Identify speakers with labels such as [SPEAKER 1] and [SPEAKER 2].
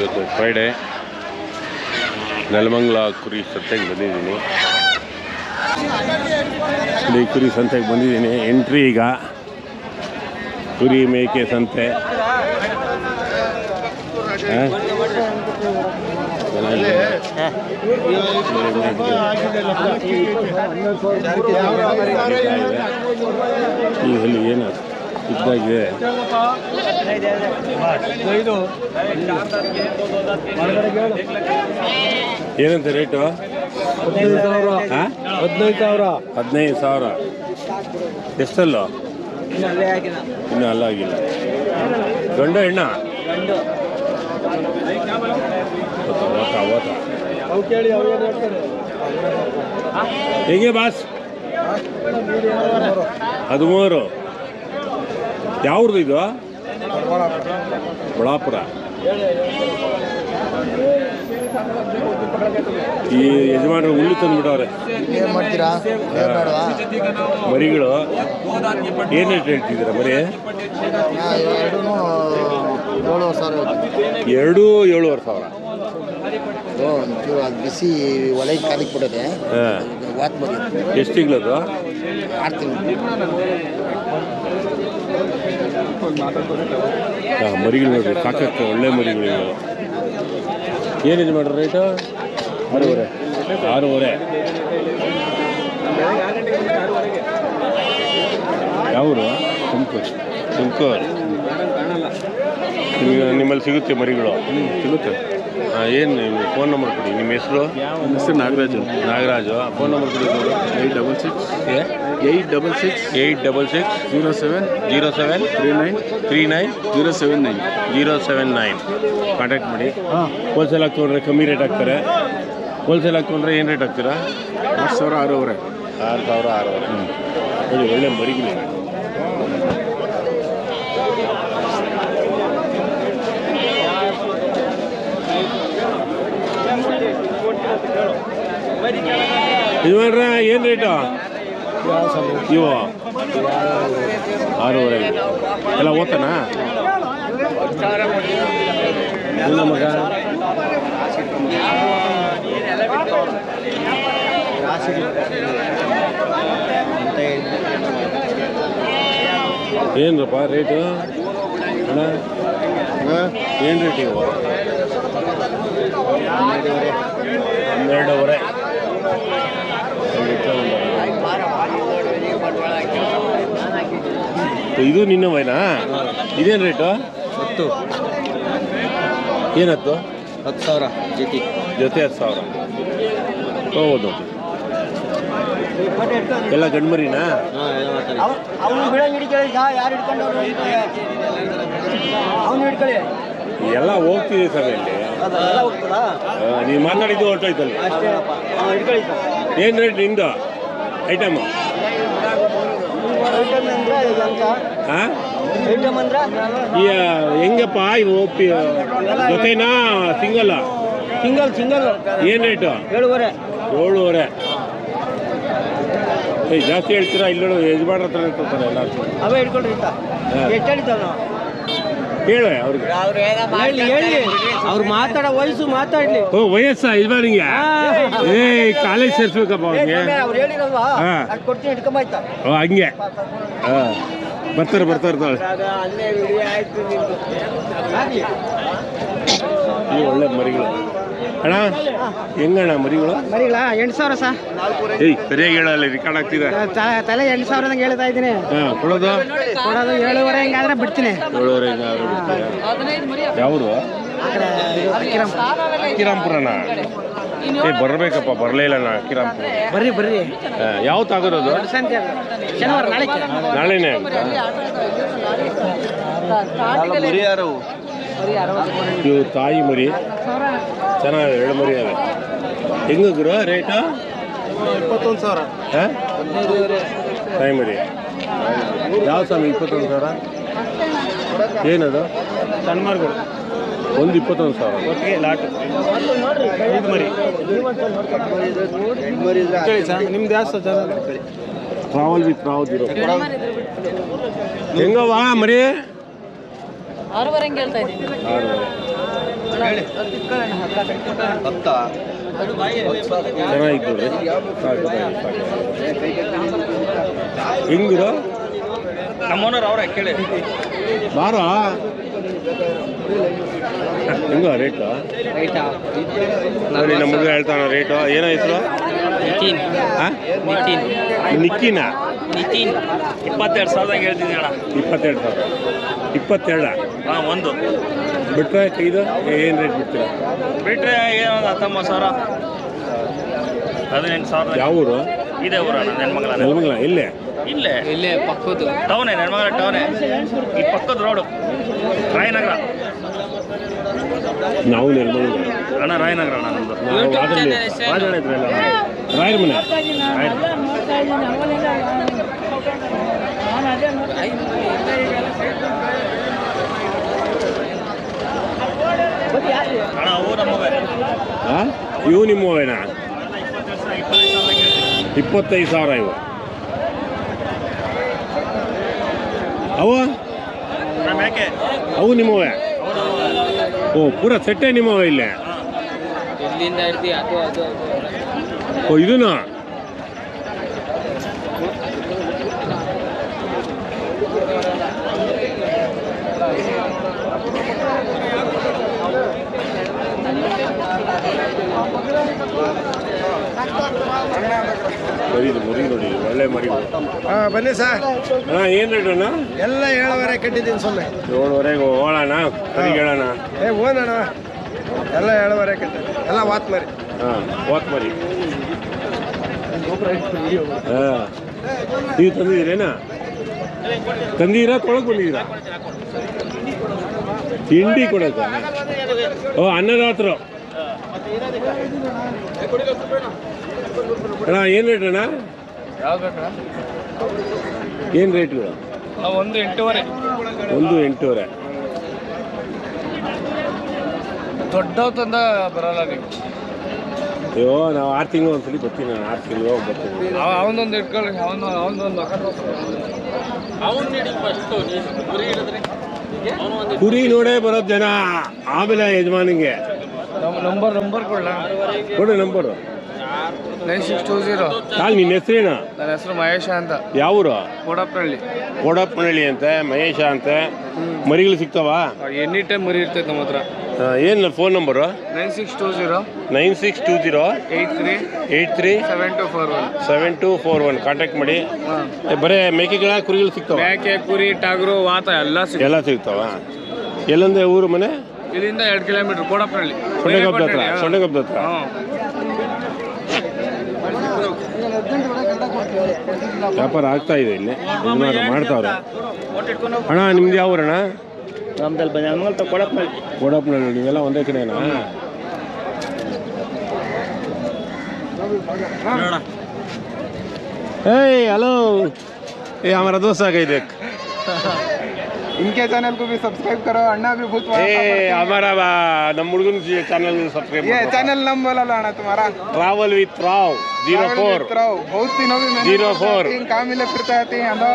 [SPEAKER 1] ಇವತ್ತು ಫ್ರೈಡೇ ನೆಲಮಂಗ್ಲ ಕುರಿ ಸಂತೆಗೆ ಬಂದಿದ್ದೀನಿ. ಇಲ್ಲಿ ಕುರಿ ಸಂತೆಗೆ ಬಂದಿದ್ದೀನಿ. ಎಂಟ್ರಿ ಈಗ. ಕುರಿ ಮೇಕೆ ಸಂತೆ. ಇಲ್ಲಿ ಏನು? ಇದ್ದಾಗಿದೆ. ಏನಂತ ರೇಟು?
[SPEAKER 2] ಹದಿನೈದು ಸಾವಿರ. ಹದಿನೈದು ಸಾವಿರ.
[SPEAKER 1] ಹದಿನೈದು ಸಾವಿರ.
[SPEAKER 2] ಅಲ್ಲ ಆಗಿಲ್ಲ.
[SPEAKER 1] ಗಂಡ ಇನ್ನೂ ಅಲ್ಲಾಗಿಲ್ಲ ಗಂಡು ಹೆಣ್ಣ? ಓತ ಓತ ಓತ
[SPEAKER 2] ಕೇಳಿ ಅವ್ರು ಏನು ಹೇಳ್ತಾರೆ?
[SPEAKER 1] ಹೇಗೆ ಬಾಸ್? ಹದಿಮೂರು ಯಾವ್ದು ಇದು? ಬಳ್ಳಾಪುರ. ಈ ಯಜಮಾನರು ಹುಲ್ಲು ತಂದುಬಿಟ್ಟವ್ರೆ.
[SPEAKER 2] ಏನು ಮಾಡ್ತೀರಾ?
[SPEAKER 1] ಮರಿಗಳು. ಏನು ರೇಟ್ ಹೇಳ್ತಿದ್ದೀರಾ ಮರಿ?
[SPEAKER 2] ಎರಡೂ ಏಳು ಸಾವಿರ ಹೋಯ್ತು
[SPEAKER 1] ಎರಡೂ ಏಳುವರೆ ಸಾವಿರ.
[SPEAKER 2] ಅದು ಬಿಸಿ ಒಲೆಗೆ ಕಾಲಿಗೆ ವಾತ್ ಬರೀ
[SPEAKER 1] ಎಷ್ಟು ತಿಂಗಳದು?
[SPEAKER 2] ಆರು ತಿಂಗಳು.
[SPEAKER 1] ಹಾಂ ಮರಿಗಳು ನೋಡ್ರಿ ಸಾಕಷ್ಟು ಒಳ್ಳೆ ಮರಿಗಳು. ಏನಿದೆ ಮಾಡ್ರಿ ರೇಟು ಆರೂವರೆ. ಆರೂವರೆ. ಯಾವರು? ತುಮಕೂರು. ತುಮಕೂರು. ನಿಮಗೆ ನಿಮ್ಮಲ್ಲಿ ಸಿಗುತ್ತೆ ಮರಿಗಳು? ಸಿಗುತ್ತೆ. ಏನು ನಿಮ್ಮ ಫೋನ್ ನಂಬರ್ ಕೊಡಿ ನಿಮ್ಮ ಹೆಸರು?
[SPEAKER 3] ಹೆಸರು ನಾಗರಾಜು.
[SPEAKER 1] ನಾಗರಾಜು ಫೋನ್ ನಂಬರ್ ಕೊಡಿ
[SPEAKER 3] eight double six. Eight double six.
[SPEAKER 1] Eight double six.
[SPEAKER 3] Zero seven.
[SPEAKER 1] Zero seven.
[SPEAKER 3] Three nine.
[SPEAKER 1] Three nine.
[SPEAKER 3] Zero seven nine.
[SPEAKER 1] Zero seven nine. Contact ಮಾಡಿ.
[SPEAKER 3] ಹಾಂ.
[SPEAKER 1] ಹೋಲ್ಸೇಲ್ ಹಾಕಿ ತೊಗೊಂಡ್ರೆ ಕಮ್ಮಿ ರೇಟ್ ಹಾಕ್ತಾರೆ. ಹೋಲ್ಸೇಲ್ ಹಾಕಿ ತೊಗೊಂಡ್ರೆ ಏನು ರೇಟ್ ಹಾಕ್ತೀರಾ?
[SPEAKER 3] ಆರು ಸಾವಿರ ಆರೂವರೆ.
[SPEAKER 1] ಆರು ಸಾವಿರ ಆರೂವರೆ. ಹ್ಞೂ ಒಳ್ಳೆ ಮರಿಗಳಿವೆ ಯಜಮಾನ್ರ ಏನು ರೇಟು ಇವು. ಆರೂವರೆ. ಎಲ್ಲ ಓದ್ತಾನಾ ಇಲ್ಲ ಮಗ. ಏನ್ರಪ್ಪ ರೇಟು ಅಣ್ಣ? ಏನು ರೇಟ್ ಇವು? ಹನ್ನೆರಡೂವರೆ. ಇದು ನಿನ್ನ ವೈನಾ ಇದೇನು ರೇಟು
[SPEAKER 2] ಹತ್ತು.
[SPEAKER 1] ಏನತ್ತು
[SPEAKER 2] ಹತ್ತು? ಸಾವಿರ ಜೊತೆ.
[SPEAKER 1] ಜೊತೆ ಹತ್ತು ಸಾವಿರ. ಹೌದು. ಎಲ್ಲ
[SPEAKER 2] ಗಂಡು ಮರಿನಾ
[SPEAKER 1] ಎಲ್ಲ ಹೋಗ್ತಿದೆ ಸರ್ ಇಲ್ಲಿ. ನೀವು ಮಾತಾಡಿದ್ದು ಹೊರಟೋಯ್ತಲ್ಲಿ. ಏನು ರೇಟ್ ನಿಮ್ದು ಐಟಮ್
[SPEAKER 2] ಇದು
[SPEAKER 1] ಹಾಂ ಹೆಂಗಪ್ಪ ಇವು ಪಿ ಜೊತೆನಾ ಸಿಂಗಲ್ಲ
[SPEAKER 2] ಸಿಂಗಲ್ ಸಿಂಗಲ್
[SPEAKER 1] ಏನು ರೇಟು
[SPEAKER 2] ಏಳುವರೆ.
[SPEAKER 1] ಏಳುವರೆ. ಜಾಸ್ತಿ ಹೇಳ್ತೀರಾ? ಇಲ್ಲ ಯಜಮಾನ್ರ ಹತ್ರ ಇರ್ತಾರೆ ಎಲ್ಲ
[SPEAKER 2] ಅವೇ ಹಿಡ್ಕೊಳ್ರಿ ಅಂತ.
[SPEAKER 1] ಹಾ.
[SPEAKER 2] ಎಷ್ಟು ನಾವು
[SPEAKER 1] ಹೇಳು ಅವ್ರಿಗೆ.
[SPEAKER 2] ಹೇಳಿ ಹೇಳಿ. ಅವ್ರು ಮಾತಾಡೋ ವಯಸ್ಸು ಮಾತಾಡ್ಲಿ.
[SPEAKER 1] ಓ ವಯಸ್ಸಾ ಯಜಮಾನಿಗೆ ಏ ಕಾಲೇಜ್ ಸೇರ್ಸ್ಬೇಕಪ್ಪ ಅವ್ರಿಗೆ.
[SPEAKER 2] ಅವ್ರು ಹೇಳಿರಲ್ವಾ?
[SPEAKER 1] ಹಾ.
[SPEAKER 2] ಅದು ಕೊಡ್ತೀನಿ ಹಿಡ್ಕೊಂಬಾಯ್ತಾ
[SPEAKER 1] ಓ ಹಂಗೆ. ಹಾಂ. ಬರ್ತಾರೆ ಬರ್ತಾರೆ ತಾಳೆ.
[SPEAKER 2] ಅಲ್ಲೇ ವಿಡಿಯೋ ಆಯ್ತು
[SPEAKER 1] ಈ ಒಳ್ಳೆ ಮರಿಗಳು. ಅಣ್ಣ ಹೆಂಗಣ್ಣ ಮರಿಗಳು?
[SPEAKER 2] ಮರಿಗಳ ಎಂಟು ಸಾವಿರ ಸಾ.
[SPEAKER 1] ಏಯ್ ಸರಿಯಾಗಿ ಹೇಳಲ್ಲ ರಿಕಾರ್ಡ್ ಆಗ್ತಿದೆ
[SPEAKER 2] ತಲೆ ಎಂಟು ಸಾವಿರದಂಗೆ ಹೇಳ್ತಾ ಇದ್ದೀನಿ.
[SPEAKER 1] ಹಾಂ ಕೊಡೋದು?
[SPEAKER 2] ಕೊಡೋದು ಏಳುವರೆ ಹಿಂಗಾದ್ರೆ ಬಿಡ್ತೀನಿ.
[SPEAKER 1] ಏಳುವರೆ ಹಿಂಗಾದ್ರು ಬಿಡ್ತೀರಾ? ಯಾವುದು. ಅಕ್ಕಿರಾಂಪುರನ ಏ ಬರಬೇಕಪ್ಪ ಬರಲೇ ಇಲ್ಲ ನಾ
[SPEAKER 2] ಬರ್ರಿ ಬರ್ರಿ.
[SPEAKER 1] ಯಾವತ್ತು
[SPEAKER 2] ಆಗಿರೋದು ಶನಿವಾರ ನಾಳೆ
[SPEAKER 1] ನಾಳೆನೇ ಇವು ತಾಯಿ ಮರಿ. ಚೆನ್ನಾಗಿದೆ ಎರಡು ಮರಿ ಅವೆ. ಹೆಂಗ ಗುರು ರೇಟು
[SPEAKER 2] ಇಪ್ಪತ್ತೊಂದು ಸಾವಿರ.
[SPEAKER 1] ಹಾಂ? ತಾಯಿ ಯಾವ ಸ್ವಾಮಿ ಇಪ್ಪತ್ತೊಂದು ಸಾವಿರ? ಏನದು?
[SPEAKER 2] ಸಣ್ಣ
[SPEAKER 1] ಒಂದು ಇಪ್ಪತ್ತೊಂದು ಸಾವಿರ.
[SPEAKER 2] ಒಟ್ಟಿಗೆ ಲಾಟು. ಇದು ಮರಿ. ನಿಮ್ದು ಯಾವ
[SPEAKER 1] ಟ್ರಾವೆಲ್ ವಿತ್ ರಾವ್ ಇರೋ ಹೆಂಗವ್ವ ಮರಿ?
[SPEAKER 4] ಆರೂವರೆ ಹಂಗೆ ಹೇಳ್ತಾ ಇದ್ದೀನಿ.
[SPEAKER 1] ಆರೂವರೆ. ಚೆನ್ನಾಗಿತ್ತು ನೋಡ್ರಿ ಸಾಕು ಹಿಂಗಿರೋ?
[SPEAKER 4] ನಮ್ಮ ಓನರ್ ಅವ್ರ ಕೇಳಿ.
[SPEAKER 1] ಬಾರ ಹೆಂಗ ರೇಟ್? ನೋಡಿ ನಮ್ಮ ಹುಡುಗ ಹೇಳ್ತಾನ ರೇಟು. ಏನೋ ಹೆಸರು? ನಿಕ್ಕಿನ
[SPEAKER 4] ನಿತಿನ್ ಇಪ್ಪತ್ತೆರಡು ಸಾವಿರದಾಗ ಹೇಳ್ತೀನಿ ಅಣ್ಣ.
[SPEAKER 1] ಇಪ್ಪತ್ತೆರಡು ಸಾವಿರ. ಇಪ್ಪತ್ತೆರಡ?
[SPEAKER 4] ಹಾಂ ಒಂದು.
[SPEAKER 1] ಬಿಟ್ಟರೆ ಇದು ಏನು ರೇಟ್ ಬಿಡ್ತೀರಾ?
[SPEAKER 4] ಬಿಟ್ಟರೆ ಏನೊಂದು ಹತ್ತೊಂಬತ್ತು ಸಾವಿರ. ಹದಿನೆಂಟು ಸಾವಿರ
[SPEAKER 1] ಯಾವ ಊರು?
[SPEAKER 4] ಇದೇ ಊರ ಅಣ್ಣ ನೆನ್ಮಂಗಲ
[SPEAKER 1] ನೆಲಮಂಗಲ ಇಲ್ಲೇ?
[SPEAKER 4] ಇಲ್ಲೇ.
[SPEAKER 5] ಇಲ್ಲೇ ಪಕ್ಕದ
[SPEAKER 4] ಟೌನೇ ನೆನ್ಮಂಗಲ ಟೌನೇ. ಈ ಪಕ್ಕದ ರೋಡು. ರಾಯನಗರ.
[SPEAKER 1] ನಾವು ನೆಲಮಂಗಲ.
[SPEAKER 4] ಅಣ್ಣ ರಾಯನಗರ ಅಣ್ಣ ನಮ್ಮದು
[SPEAKER 1] ರಾಯರ ಮನೆ. ಇವು ನಿಮ್ಮವೇನಾ ಇಪ್ಪತ್ತೈದು ಸಾವಿರ ಇವು ಅವ? ಅವು ನಿಮ್ಮವೇ
[SPEAKER 4] ಅವು ನಮ್ಮವೇ
[SPEAKER 1] ಓ ಪೂರ ಸೆಟ್ಟೆ ನಿಮ್ಮವ ಇಲ್ಲೇ? ಓ ಇದನ್ನ? ಮರಿದು ಮರಿ ನೋಡಿ ಒಳ್ಳೆ ಮರಿಗಳು
[SPEAKER 2] ಹಾಂ ಬನ್ನಿ ಸರ್
[SPEAKER 1] ಅಣ್ಣ ಏನು ರೇಟ್ ಅಣ್ಣ?
[SPEAKER 2] ಎಲ್ಲ ಏಳುವರೆ ಕಟ್ಟಿದ್ದೀನಿ ಸುಮ್ಮನೆ
[SPEAKER 1] ಏಳುವರೆಗೆ ಹೋಗೋಣ ಕಡಿಗೆ ಹೇಳೋಣ
[SPEAKER 2] ಏ ಓನಣ್ಣ ಎಲ್ಲ ಏಳುವರೆ ಕಟ್ಟಿದ್ದೀನಿ. ಎಲ್ಲ ವಾತ್ ಮರಿ.
[SPEAKER 1] ಹಾಂ ವಾತ್ ಮರಿ. ಹಾಂ. ನೀವು ತಂದಿದ್ದೀರೇನಾ? ತಂದಿದ್ದೀರಾ ತೊಳಗೆ ಬಂದಿದ್ದೀರಾ? ತಿಂಡಿ ಕೊಡೋದು? ಓ ಅನ್ನದಾತರು. ಅಣ್ಣ ಏನು ರೇಟ್ ಅಣ್ಣ?
[SPEAKER 5] ಬೇಕಣ್ಣ
[SPEAKER 1] ಏನು ರೇಟ್ಗಳು
[SPEAKER 5] ಒಂದು ಎಂಟೂವರೆ.
[SPEAKER 1] ಒಂದು ಎಂಟೂವರೆ.
[SPEAKER 5] ದೊಡ್ಡವ್ ತಂದ ಬರಲ್ಲ ನೀವು
[SPEAKER 1] ಅಯ್ಯೋ ನಾವು ಆರು ತಿಂಗಳು ಒಂದ್ಸಲಿ ಬರ್ತೀನಿ ನಾನು ಆರು ತಿಂಗಳು ಬರ್ತೀನಿ.
[SPEAKER 5] ಅವನೊಂದು ಇಟ್ಕೊಳ್ಳಿ ಅವನು ಅವನೊಂದು
[SPEAKER 1] ಕುರಿ ನೋಡೇ ಬರೋದು ಜನ ಆಮೇಲೆ ಯಜಮಾನಿಗೆ.
[SPEAKER 5] ನಂಬರ್ ನಂಬರ್ ಕೊಡ್ಲ?
[SPEAKER 1] ಕೊಡು number
[SPEAKER 5] nine six two zero
[SPEAKER 1] call ನಿನ್ನ ಹೆಸರೇನ?
[SPEAKER 5] ನನ್ನ ಹೆಸರು ಮಹೇಶ ಅಂತ.
[SPEAKER 1] ಯಾವೂರು?
[SPEAKER 5] ಕೋಡಪ್ಪನಹಳ್ಳಿ
[SPEAKER 1] ಕೋಡಪ್ಪನಹಳ್ಳಿ ಅಂತೆ ಮಹೇಶ ಅಂತೆ. ಮರಿಗಳು ಸಿಗ್ತಾವಾ?
[SPEAKER 5] ಎನಿ ಟೈಮ್ ಮರಿ ಇರ್ತೈತೆ ನಮ್ಮ ಹತ್ರ.
[SPEAKER 1] ಏನು phone number
[SPEAKER 5] nine six two zero
[SPEAKER 1] nine six two zero
[SPEAKER 5] eight three
[SPEAKER 1] eight three
[SPEAKER 5] seven two four one
[SPEAKER 1] seven two four one contact ಮಾಡಿ. ಬರೀ ಮೇಕೆಗಳ ಕುರಿಗಳು ಸಿಗ್ತಾವ?
[SPEAKER 5] ಮೇಕೆ ಕುರಿ ಟಾಗ್ರು ವಾತ ಎಲ್ಲ
[SPEAKER 1] ಎಲ್ಲ ಸಿಗ್ತಾವ? ಎಲ್ಲಂದೆ ಊರು ಮನೆ?
[SPEAKER 5] ಇಲ್ಲಿಂದ ಎರಡು ಕಿಲೋಮೀಟರ್ ಕೋಡಪ್ಪನಹಳ್ಳಿ
[SPEAKER 1] ವ್ಯಾಪಾರ ಆಗ್ತಾ ಇದೆ ಇಲ್ಲಿ. ಮಾಡ್ತಾ ಮಾಡ್ತಾವ್ರೆ. ಅಣ್ಣ ನಿಮ್ದು ಯಾವ ಊರಣ್ಣ?
[SPEAKER 4] ನಮ್ದಲ್ಲಿ ಬಂದ
[SPEAKER 1] ನೀವೆಲ್ಲ ಒಂದೇ ಕಡೆ ಏಯ್ ಹಲೋ. ಏ ಹಮಾರ ದೋಸ್ತ ಆಗೈದೆ
[SPEAKER 2] इनके चैनल को भी सब्सक्राइब करो ಭೀ भी
[SPEAKER 1] ಏ हमारा ನಮ್ಮ ಹುಡುಗನ ಚಾನಲ್ सब्सक्राइब ये
[SPEAKER 2] चैनल नाम बोला लाना तुम्हारा।
[SPEAKER 1] Travel with Rao zero four Rao
[SPEAKER 2] बहुत दिनों में
[SPEAKER 1] ज़ीरो फोर
[SPEAKER 2] कहाँ मिले फिरता है तो अंदर